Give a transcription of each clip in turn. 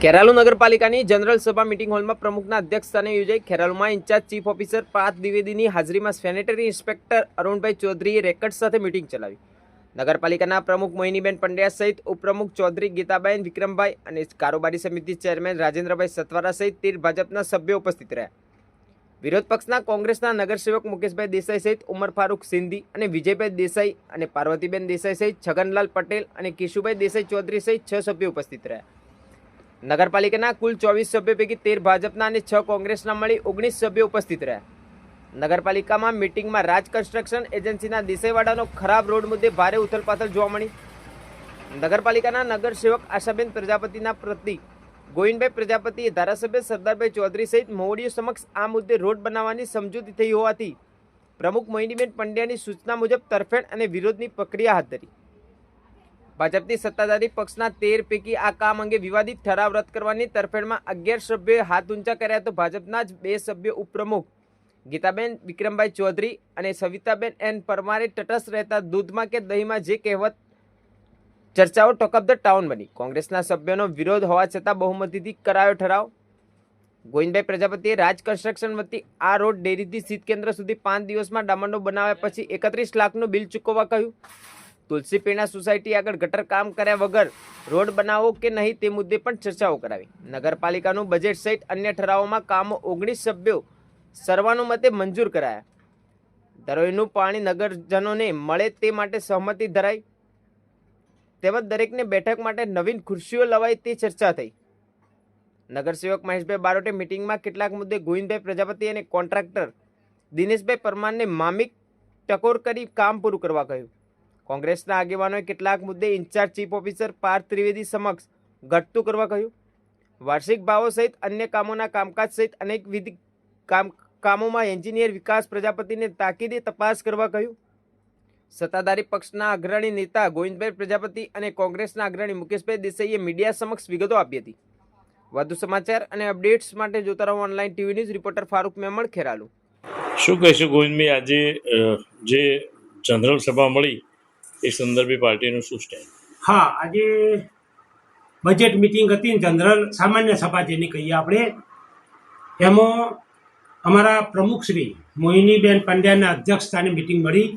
ખેરાલુ નગરપાલિકાની જનરલ સભા મિટિંગ હોલમાં પ્રમુખના અધ્યક્ષસ્થાને યોજાઈ. ખેરાલુમાં ઇન્ચાર્જ ચીફ ઓફિસર પાર્થ દ્વિવેદીની હાજરીમાં સેનેટરી ઇન્સ્પેક્ટર અરુણભાઈ ચૌધરીએ રેકર્ડ સાથે મિટિંગ ચલાવી. નગરપાલિકાના પ્રમુખ મોહિનીબેન પંડ્યા સહિત ઉપપ્રમુખ ચૌધરી ગીતાબેન વિક્રમભાઈ અને કારોબારી સમિતિ ચેરમેન રાજેન્દ્રભાઈ સતવારા સહિત તેર ભાજપના સભ્યો ઉપસ્થિત રહ્યા. વિરોધ પક્ષના કોંગ્રેસના નગરસેવક મુકેશભાઈ દેસાઈ સહિત ઉમર ફારૂક સિંધી અને વિજયભાઈ દેસાઈ અને પાર્વતીબેન દેસાઈ સહિત છગનલાલ પટેલ અને કેશુભાઈ દેસાઈ ચૌધરી સહિત છ સભ્યો ઉપસ્થિત રહ્યા. નગરપાલિકાના કુલ ચોવીસ સભ્યો પૈકી તેર ભાજપના અને છ કોંગ્રેસના મળી ઓગણીસ સભ્યો ઉપસ્થિત રહ્યા. નગરપાલિકામાં મિટિંગમાં રાજ કન્સ્ટ્રક્શન એજન્સીના દેસાઈવાડાનો ખરાબ રોડ મુદ્દે ભારે ઉથલપાથલ જોવા મળી. નગરપાલિકાના નગરસેવક આશાબેન પ્રજાપતિના પ્રતિ ગોવિંદભાઈ પ્રજાપતિએ ધારાસભ્ય સરદારભાઈ ચૌધરી સહિત મોવડીઓ સમક્ષ આ મુદ્દે રોડ બનાવવાની સમજૂતી થઈ હોવાથી પ્રમુખ મોહિનીબેન પંડ્યાની સૂચના મુજબ તરફેણ અને વિરોધની પ્રક્રિયા હાથ ધરી. ભાજપની સત્તાધારી પક્ષના તેર પૈકી આ કામ અંગે વિવાદિત ઠરાવ રદ કરવાની તરફેણમાં અગિયાર સભ્યોએ હાથ ઊંચા કર્યા તો ભાજપના જ બે સભ્યો ઉપપ્રમુખ ગીતાબેન વિક્રમભાઈ ચૌધરી અને સવિતાબેન એન પરમારે તટસ્થ રહેતા દૂધમાં કે દહીંમાં જે કહેવત ચર્ચાઓ ટોક ઓફ ધ ટાઉન બની. કોંગ્રેસના સભ્યોનો વિરોધ હોવા છતાં બહુમતીથી કરાયો ઠરાવ. ગોવિંદભાઈ પ્રજાપતિએ રાજ કન્સ્ટ્રક્શન વતી આ રોડ ડેરીથી શીત કેન્દ્ર સુધી પાંચ દિવસમાં ડામંડો બનાવ્યા પછી એકત્રીસ લાખનું બિલ ચૂકવવા કહ્યું. તુલસી પીણા સોસાયટી આગળ ગટર કામ કર્યા વગર રોડ બનાવો કે નહીં તે મુદ્દે પણ ચર્ચાઓ કરાવી. નગરપાલિકાનું બજેટ સહિત અન્ય ઠરાવોમાં કામો ઓગણીસ સભ્યો સર્વાનુમતે મંજૂર કરાયા. દરોઈનું પાણી નગરજનોને મળે તે માટે સહમતિ ધરાઈ. તેમજ દરેકને બેઠક માટે નવીન ખુરશીઓ લવાય તે ચર્ચા થઈ. નગરસેવક મહેશભાઈ બારોટે મિટિંગમાં કેટલાક મુદ્દે ગોવિંદભાઈ પ્રજાપતિ અને કોન્ટ્રાક્ટર દિનેશભાઈ પરમારને મામિક ટકોર કરી કામ પૂરું કરવા કહ્યું. કોંગ્રેસના આગેવાનોએ કેટલાક મુદ્દે incharge chief officer Parth Trivedi સમક્ષ ઘટતું કરવા કહ્યું. વાર્ષિક ભાવો સહિત અન્ય કામોના કામકાજ સહિત અનેકવિધ કામ કામોમાં એન્જિનિયર વિકાસ પ્રજાપતિને તાકીદે તપાસ કરવા કહ્યું. સત્તાધારી પક્ષના અગ્રણી નેતા ગોવિંદભાઈ પ્રજાપતિ અને કોંગ્રેસના અગ્રણી મુકેશભાઈ દેસાઈએ મીડિયા સમક્ષ વિગતો આપી હતી. વધુ સમાચાર અને અપડેટ્સ માટે જોતા રહો online TV news reporter Farooq Memon Kheralu. શું કહેશું ગોવિંદભાઈ, આજે જે જનરલ સભા મળી એ સંદર્ભે પાર્ટીનું શું સ્ટેન્ડ હા, આજે બજેટ મિટિંગ હતી જનરલ સામાન્ય સભા જેની કહીએ આપણે, એમાં અમારા પ્રમુખશ્રી મોહિનીબેન પંડ્યાના અધ્યક્ષસ્થાને મિટિંગ મળી.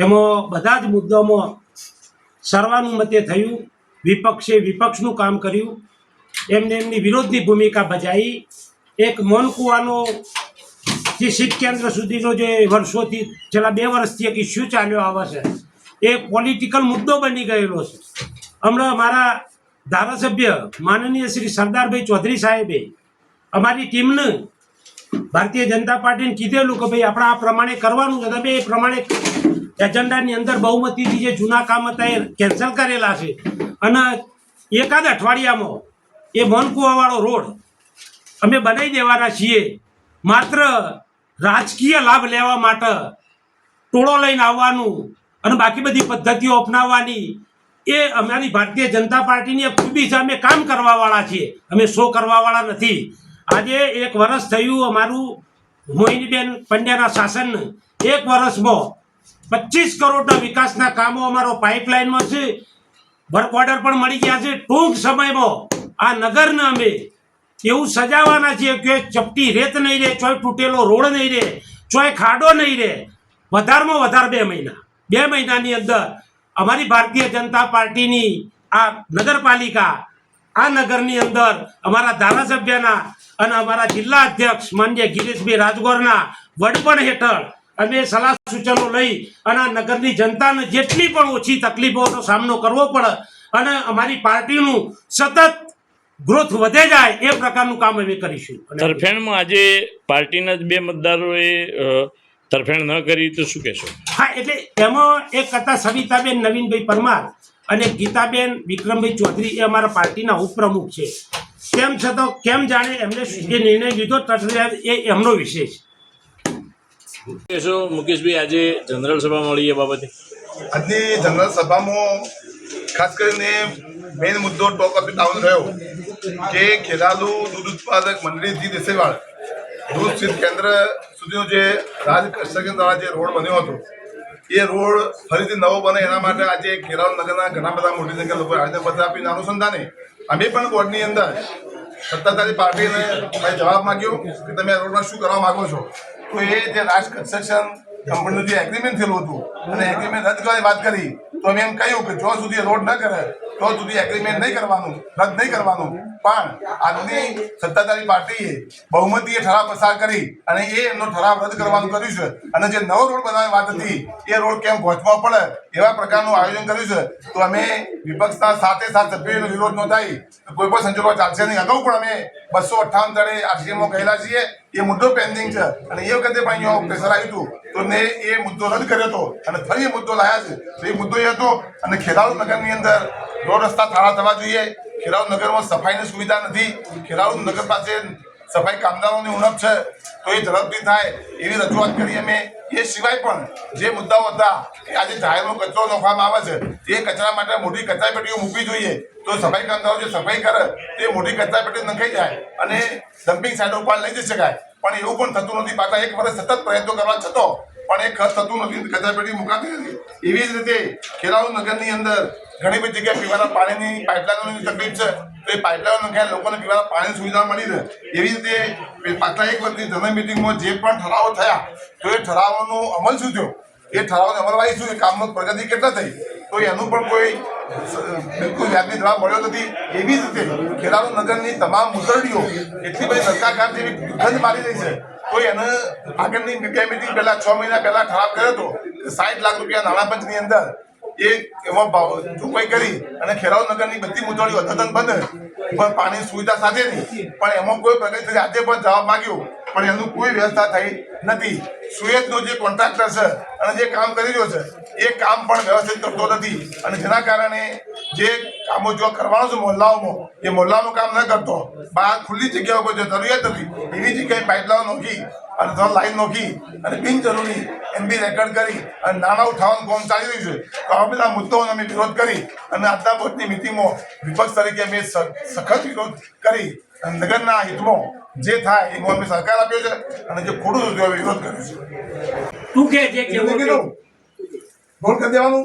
એમાં બધા જ મુદ્દામાં સર્વાનુમતે થયું, વિપક્ષે વિપક્ષનું કામ કર્યું. એમને એમની વિરોધની ભૂમિકા ભજાવી એક મોનકુવાનો જે શીત કેન્દ્ર સુધીનો જે વર્ષોથી, છેલ્લા બે વર્ષથી એક ઇસ્યુ ચાલ્યો આવે છે. એ પોલિટિકલ મુદ્દો બની ગયેલો છે. હમણાં મારા ધારાસભ્ય માનનીય શ્રી સરદારભાઈ ચૌધરી સાહેબે અમારી ટીમને ભારતીય જનતા પાર્ટીને કીધેલું કે ભાઈ આપણે આ પ્રમાણે કરવાનું છે. તમે એ પ્રમાણે એજન્ડાની અંદર બહુમતીથી જે જૂના કામ હતા એ કેન્સલ કરેલા છે. અને એકાદ અઠવાડિયામાં એ મનકુવાવાળો રોડ અમે બનાવી દેવાના છીએ. માત્ર રાજકીય લાભ લેવા માટે ટોળો લઈને આવવાનું અને બાકી બધી પદ્ધતિઓ અપનાવવાની. એ અમારી ભારતીય જનતા પાર્ટીની ખૂબી છે. અમે કામ કરવાવાળા છીએ. અમે શો કરવાવાળા નથી. આજે એક વર્ષ થયું અમારું મોહિનીબેન પંડ્યાના શાસન. એક વર્ષમાં પચીસ કરોડના વિકાસના કામો અમારો પાઇપલાઇનમાં છે. વર્ક ઓર્ડર પણ મળી ગયા છે. ટૂંક સમયમાં આ નગરને અમે એવું સજાવવાના છીએ કે ચપટી રેત નહીં રહે, ચોય તૂટેલો રોડ નહીં રહે, ચોય ખાડો નહીં રહે. વધારમાં વધારે બે મહિના. બે મહિનાની અંદર અમારી ભારતીય જનતા પાર્ટીની આ નગરપાલિકા, આ નગરની અંદર અમારા ધારાસભ્યના અને અમારા જિલ્લા અધ્યક્ષ માન્ય ગિરીશભાઈ રાજગોરના વડપણ હેઠળ અમે સલાહ સૂચનો લઈ અને આ નગરની જનતાને જેટલી પણ ઓછી તકલીફોનો સામનો કરવો પડે અને અમારી પાર્ટીનું સતત ગ્રોથ વધે જાય એ પ્રકારનું કામ અમે કરીશું. તરફેણમાં આજે પાર્ટીના જ બે મતદારોએ તરફેણ ન કરી તો શું કહેશો? હા એટલે એમાં એક હતા સવિતાબેન નવીનભાઈ પરમાર અને ગીતાબેન વિક્રમભાઈ ચૌધરી. એ અમારા પાર્ટીના ઉપપ્રમુખ છે. તેમ છતાં કેમ જાણે એમને જે નિર્ણય લીધો? તથા એ એમનો વિષય છે કહેશો મુકેશભાઈ આજે જનરલ સભા મળી એ બાબતે? આજની જનરલ સભામાં ખાસ કરીને મેઇન મુદ્દો ટોક ઓફ ધ ટાઉન રહ્યો કે ખેરાલુ દૂધ ઉત્પાદક મંડળી જી દેસેવાળ દૂધ કેન્દ્ર સુધીનો જે રાજ કન્સ્ટ્રક્શન દ્વારા જે રોડ બન્યો હતો, એ રોડ ફરીથી નવો બને એના માટે આજે ખેરાલુ નગરના ઘણા બધા મોટી સંખ્યા લોકો આવેદનપત્ર આપીને અનુસંધાને. અમે પણ બોર્ડની અંદર સત્તાધારી પાર્ટીને મેં જવાબ માંગ્યો કે તમે આ રોડમાં શું કરવા માગો છો? તો એ જે રાજ કન્સ્ટ્રક્શન કંપનીનું જે એગ્રીમેન્ટ થયેલું હતું. અને એગ્રીમેન્ટ રદ કરવાની વાત કરી, તો અમે એમ કહ્યું કે જો સુધી રોડ ન કરે તો સુધી એગ્રીમેન્ટ નહીં કરવાનું, રદ નહીં કરવાનું. પણ આજની સત્તાધારી પાર્ટીએ બહુમતીએ ઠરાવ પસાર કરી અને એ એમનો ઠરાવ રદ કરવાનું કર્યું છે. અને જે નવો રોડ બનાવવાની વાત હતી, એ રોડ કેમ પહોંચવા પડે એવા પ્રકારનું આયોજન કર્યું છે. તો અમે વિપક્ષના સાથે સાથ સભ્યોનો વિરોધ નોંધાઈ. કોઈ પણ સંજોગો ચાલશે નહીં. અગાઉ પણ અમે બસો અઠ્ઠાવન તળે આરસીએમમાં કહેલા છીએ. એ મુદ્દો પેન્ડિંગ છે. અને એ વખતે પણ અહીંયા પ્રેશર આવ્યું હતું તો મેં એ મુદ્દો રદ કર્યો હતો. અને ફરી એ મુદ્દો લાયા છે. તો એ મુદ્દો એ હતો, અને ખેરાલુ નગરની અંદર રોડ રસ્તા થાળા થવા જોઈએ. ખેરાલુ નગરમાં સફાઈની સુવિધા નથી. ખેરાલુ નગર પાસે સફાઈ કામદારોની ઉણપ છે. તો એ ઝડપથી થાય એવી રજૂઆત કરી અમે. એ સિવાય પણ જે મુદ્દાઓ હતા કે આજે જાહેરમાં કચરો નોખવામાં આવે છે તે કચરા માટે મોટી કચરા પેટીઓ મૂકવી જોઈએ. તો સફાઈ કામદારો જે સફાઈ કરે, તે મોટી કચરા પેટી નખાઈ જાય અને ડમ્પિંગ સાઇડો ઉપર લઈ જઈ શકાય. પણ એવું પણ થતું નથી. પાછા એક વર્ષ સતત પ્રયત્નો કરવા છતો પણ એ ખર્ચ થતું નથી. કચરા પેટી મુકાતી નથી. એવી જ રીતે ખેરાલુ નગરની અંદર ઘણી બધી જગ્યાએ પીવાના પાણીની પાઇપલાઇનોની તકલીફ છે. તો એ પાઇપલાઇનો નખાય લોકોને પીવાના પાણીની સુવિધા મળી રહે. એવી રીતે પાછલા એક વર્ષની જનરલ મિટિંગમાં જે પણ ઠરાવો થયા, તો એ ઠરાવોનો અમલ શું થયો? એ ઠરાવને અમલવાઈ શું એ કામમાં પ્રગતિ કેટલા થઈ? તો એનું પણ કોઈ બિલકુલ વ્યાજબી જવાબ મળ્યો નથી. એવી જ રીતે ખેરાલુ નગરની તમામ મુસરડીઓ, એટલી બધી નરકાકાર જેવી ગંધ મારી રહી છે, તો એને આગળની બે મિટિંગ પહેલાં છ મહિના પહેલાં ઠરાવ કર્યો હતો, સાઠ લાખ રૂપિયા નાણાં પંચની અંદર. એ એમાં ચૂકવાઈ કરી અને ખેરાવ નગરની બધી મુદ્દાઓ અદ્યતન બંધ. પણ પાણીની સુવિધા સાથેની પણ એમાં કોઈ પ્રગતિ આજે પણ જવાબ માંગ્યો. પણ એનું કોઈ વ્યવસ્થા થઈ નથી. સુએજનો જે કોન્ટ્રાક્ટર છે અને જે કામ કરી રહ્યો છે, એ કામ પણ વ્યવસ્થિત કરતો નથી. અને જેના કારણે જે કામો જો કરવાનું છે મોહલ્લાઓમાં, એ મોહલ્લાનું કામ ન કરતો. બહાર ખુલ્લી જગ્યાઓ પર જે જરૂરિયાત હતી, એવી જગ્યાએ પાઇપલાઇન નોખી અને ત્રણ લાઈન નોખી અને બિનજરૂરી એમબી રેકર્ડ કરી અને નાણાં ઉઠાવવાનું કામ ચાલી રહ્યું છે. તો આ બધા મુદ્દાઓનો અમે વિરોધ કરી અને આજના બોર્ડની મિટિંગમાં વિપક્ષ તરીકે અમે સખત વિરોધ કરી નગરના હિતમાં જે થાય એ અમે સરકાર આપ્યો છે અને જે ખોટું અમે વિરોધ કર્યો છે. તું કે જે કેવું ફોન કરી દેવાનું.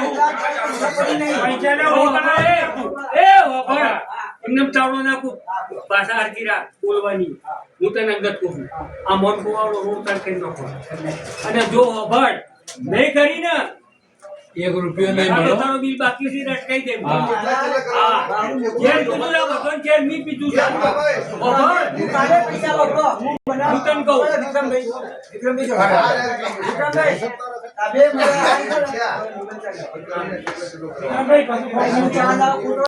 કરે પાછા હરકી રાખ બોલવાની હું તને અંગત કહું આ મોન કુવાડો હું તને કહી નાખું અને જો અભડ નહીં કરી ને એક રૂપિયો નહીં આ મળો તારો બિલ બાકી છે ને અટકાઈ દે હા જેલ પીધું ને બધો જેલ મી પીધું છે અભડ હું કાલે પૈસા વાપરો હું તને કહું. વિક્રમભાઈ વિક્રમભાઈ. વિક્રમભાઈ બે